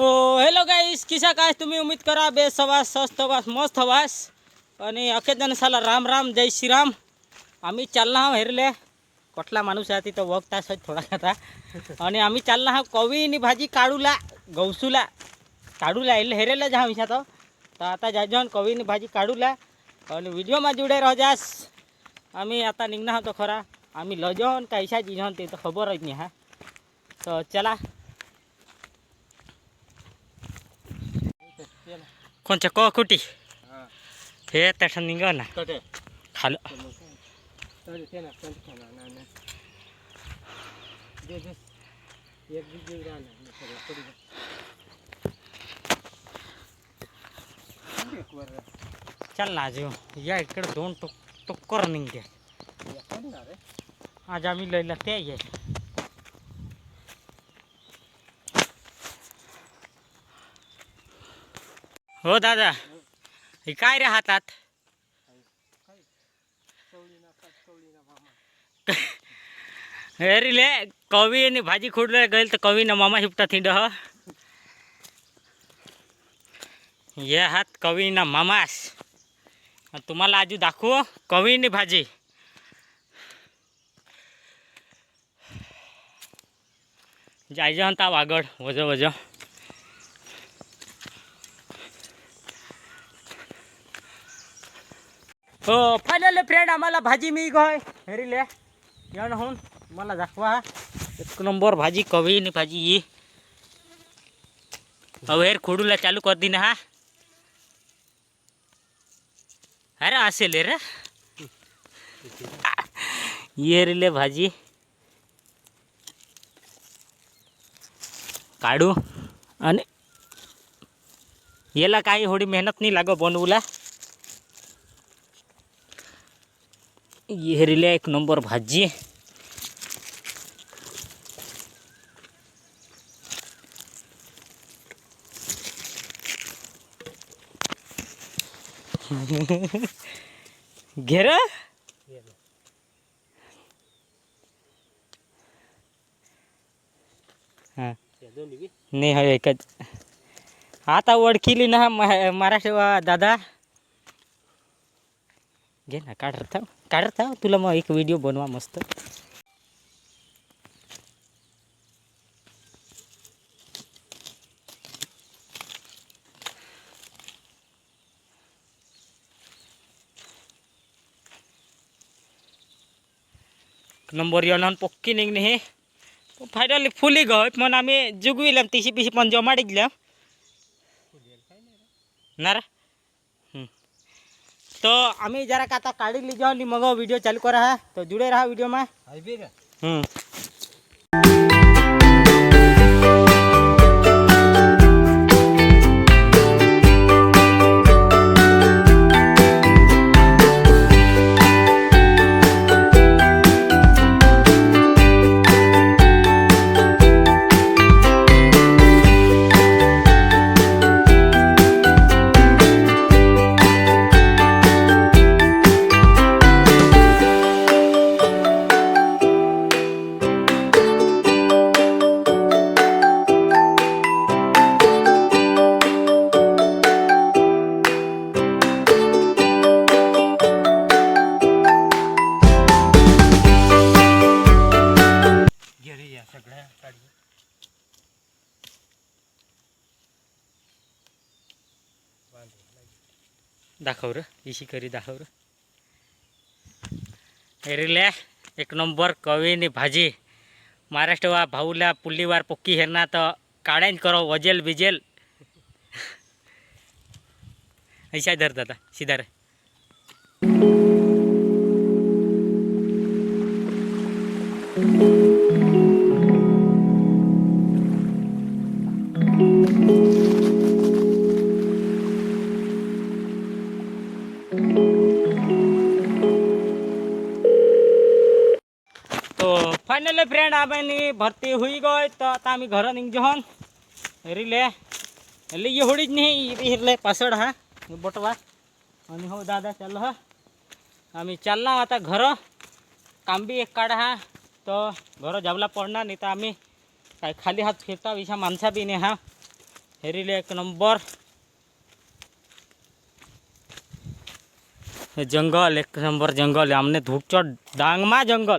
हो hello guys किसा काय? तुम्ही उम्मीद करा बेस हवास स्वस्त हवास मस्त हवास आणि अखेर साला राम राम जय श्रीराम. आम्ही चालना हा हेरले कुठला माणूस आहे तिथं वक्त आहे थोडा आता. आणि आम्ही चालना हा कवीनी भाजी काढूला गवसूला. काढूला येईल हेरेला जा विषा तो तर आता जाजन कवीनी भाजी काढूला. आणि व्हिडिओમાં जुडे रजास आम्ही आता निघणार होतो खरा. आम्ही लजन इशा जिजन ते तर खबरच नाही हा. तर चला. हे त्याच्या निघ ना खाल चल ना जीव या इकडे दोन टोक टोकर निघते आज आम्ही लयला ते हो, दादा. हे काय रे अरे कवी आणि भाजी खोडले गेल तर कवी ना मामा शिपटा थिंड, ह. हे हात कवी ना मामास. आणि तुम्हाला आजू दाखवू कवीनी भाजी. जायचं म्हणता वागड वज वज. हो फायनल फ्रेंड आम्हाला भाजी मी हेरिले या होऊन मला दाखवा एक नंबर भाजी कवीनी भाजी ही अवेर खोडूला चालू कर दिन हा अरे असेल रे ये रिले भाजी काढू आणि याला काही थोडी मेहनत नाही लागो बनवूला ये रिले एक नंबर भाजी. घेरा? हाँ. नाही हो एकच. आता ओळखीली ना महाराष्ट्र दादा? घे ना काढत थांब काढत थांब तुला मग एक व्हिडिओ बनवा मस्त नंबर येऊन पक्की निघणे हे फायनली फुली गत म्हणून आम्ही जुगविलाम तिशी पिशी पण जमा दिल्या ना रे हम्म. तो अमी जरा काता काढी ली जाऊन वीडियो चालू करा है। तो जुडे रहा वीडियो में। हम्म. दाखव र इशी करी दाखव र. एक नंबर कवीनी भाजी. महाराष्ट्र वा भाऊला पुल्लीवार पोक्की हेरना तर काड्यान करो वजेल बिजेल. ऐसा धर दादा सीधा ફાઇનલી ફ્રેન્ડ આમેની ભરતી હોઈ ગઈ તો आता आम्ही घरा निघजोन रिले એટલે ये होडीच नाही हिरले पासड हा बोटवा आणि हो दादा चाल हा आम्ही चालला आता घर काम बी एक काढा हा तो घर जावला पडणार नाही तर आम्ही काय खाली हात फिरता विषा माणसा बी नाही हा हेरीले एक नंबर हे जंगल एक नंबर जंगल आहे आमने धूपचोट डांगमा जंगल